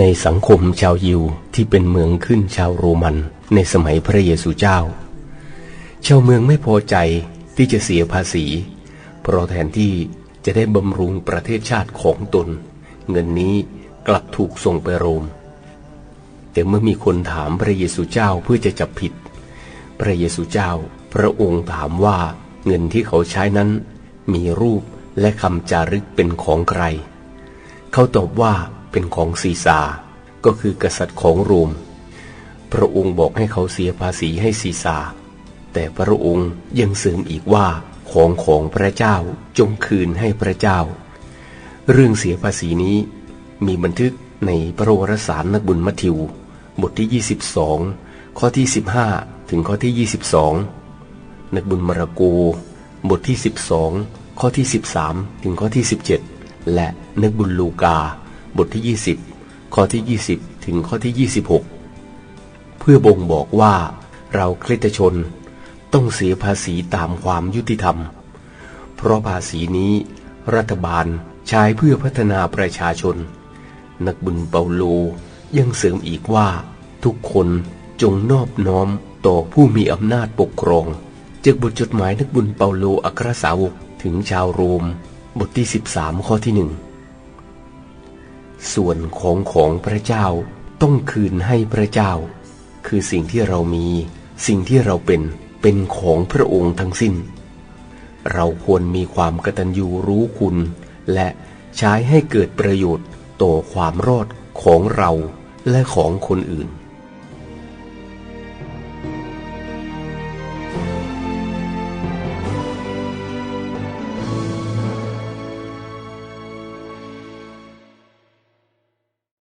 ในสังคมชาวยิวที่เป็นเมืองขึ้นชาวโรมันในสมัยพระเยซูเจ้า ชาวเมืองไม่พอใจที่จะเสียภาษี เพราะแทนที่จะได้บำรุงประเทศชาติของตน เงินนี้กลับถูกส่งไปโรม แต่เมื่อมีคนถามพระเยซูเจ้าเพื่อจะจับผิด พระเยซูเจ้าพระองค์ถามว่าเงินที่เขาใช้นั้น มีรูปและคำจารึกเป็นของใคร เขาตอบว่า เป็นของซีซาก็คือกษัตริย์ของโรมพระองค์บอกให้เขาเสียภาษีให้ซีซาแต่พระองค์ยังเสริมอีกว่าของของพระเจ้าจงคืนให้พระเจ้า เรื่องเสียภาษีนี้มีบันทึกในพระวรสารนักบุญมัทธิว บทที่ 22 ข้อที่ 15 ถึงข้อที่ 22 นักบุญมาระโก บทที่ 12 ข้อที่ 13 ถึงข้อที่ 17 และนักบุญลูกา บทที่ 20 ข้อที่ 20 ถึงข้อที่ 26 เพื่อบ่งบอกว่าเราคริสตชนต้องเสียภาษีตามความยุติธรรม เพราะภาษีนี้รัฐบาลใช้เพื่อพัฒนาประชาชน นักบุญเปาโลยังเสริมอีกว่า ทุกคนจงนอบน้อมต่อผู้มีอำนาจปกครอง จากบทจดหมายนักบุญเปาโลอัครสาวกถึงชาวโรม บทที่ 13 ข้อที่หนึ่ง ส่วนของของพระเจ้าต้องคืนให้พระเจ้า คือสิ่งที่เรามีสิ่งที่เราเป็นเป็นของพระองค์ทั้งสิ้น เราควรมีความกตัญญูรู้คุณ และใช้ให้เกิดประโยชน์ต่อความรอดของเราและของคนอื่น